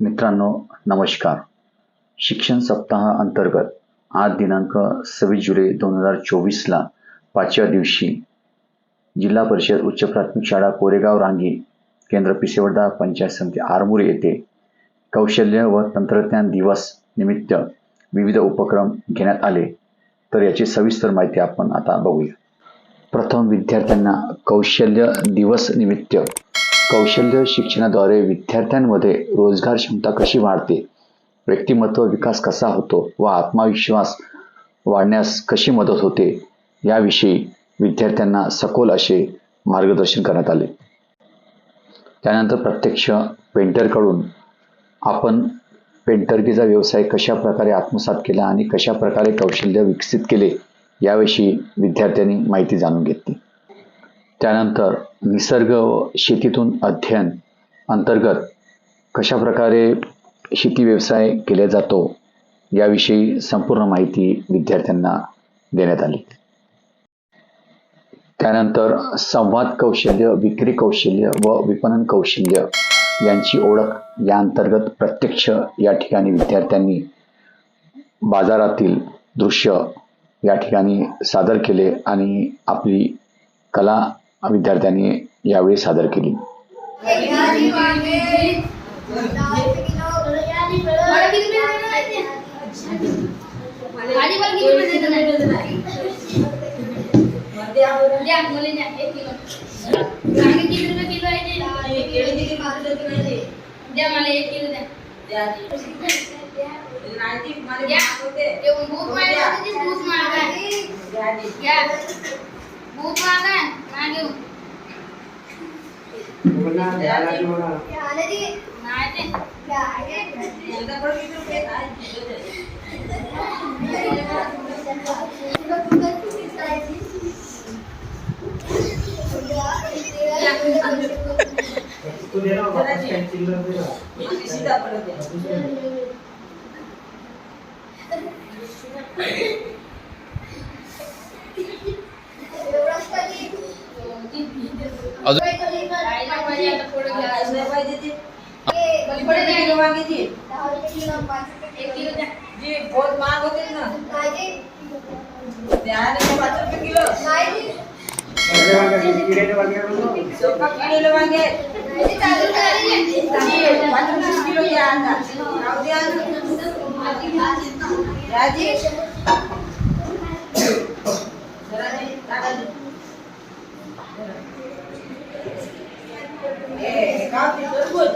मित्रांनो नमस्कार. शिक्षण सप्ताह अंतर्गत आज दिनांक सव्वीस जुलै दोन हजार चोवीसला पाचव्या दिवशी जिल्हा परिषद उच्च प्राथमिक शाळा कोरेगाव रांगी केंद्र पिसेवडदा पंचायत समिती आरमुरे येथे कौशल्य व तंत्रज्ञान दिवस निमित्त विविध उपक्रम घेण्यात आले. तर याची सविस्तर माहिती आपण आता बघूया. प्रथम विद्यार्थ्यांना कौशल्य दिवस निमित्त कौशल्य शिक्षणाद्वारे विद्यार्थ्यांमध्ये रोजगार क्षमता कशी वाढते? व्यक्तिमत्व विकास कसा होतो? व आत्मविश्वास वाढण्यास कशी मदत होते? याविषयी विद्यार्थ्यांना सखोल असे मार्गदर्शन करण्यात आले. त्यानंतर प्रत्यक्ष पेंटरकडून आपण पेंटरकीचा व्यवसाय कशा प्रकारे आत्मसात केला आणि कशा प्रकारे कौशल्य विकसित केले याविषयी विद्यार्थ्यांनी माहिती जाणून घेतली. त्यानंतर निसर्ग व शेतीतून अध्ययन अंतर्गत कशा प्रकारे शेती व्यवसाय केला जातो याविषयी संपूर्ण माहिती विद्यार्थ्यांना देण्यात आली. त्यानंतर संवाद कौशल्य विक्री कौशल्य व विपणन कौशल्य यांची ओळख या अंतर्गत प्रत्यक्ष या ठिकाणी विद्यार्थ्यांनी बाजारातील दृश्य या ठिकाणी सादर केले आणि आपली कला विद्यार्थ्यांनी यावेळी सादर केली भाजी पण किती मध्ये देणार? द्या, मुली द्या, एक किलो. वांगे किती रुपये किलो आहे ते? द्या मला एक किलो द्या. द्या. ते भूत महाग आहे, त्याची थोडं द्या. एक किलो द्या. एवढा समजून घेतलं मग अजून द्या ते. रुपयाची किलो? पाच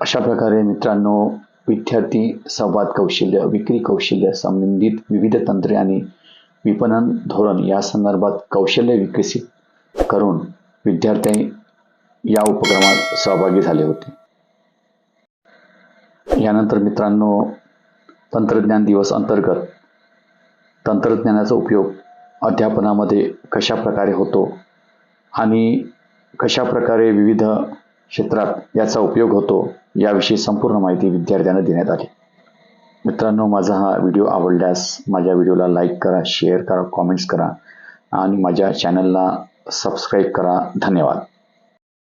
अशा प्रकारे मित्रांनो विद्यार्थी संवाद कौशल्य विक्री कौशल्य संबंधित विविध तंत्रे आणि विपणन धोरण या संदर्भात कौशल्य विकसित करून विद्यार्थी या उपक्रमात सहभागी झाले होते. यानंतर मित्रांनो तंत्रज्ञान दिवस अंतर्गत तंत्रज्ञानाचा उपयोग अध्यापनामध्ये कशा प्रकारे होतो आणि कशा प्रकारे विविध क्षेत्रात याचा उपयोग होतो याविषयी संपूर्ण माहिती विद्यार्थ्यांना देण्यात आली. मित्रांनो माझा हा व्हिडिओ आवडल्यास माझ्या व्हिडिओला लाईक करा शेअर करा कॉमेंट्स करा आणि माझ्या चॅनलला सबस्क्राईब करा. धन्यवाद.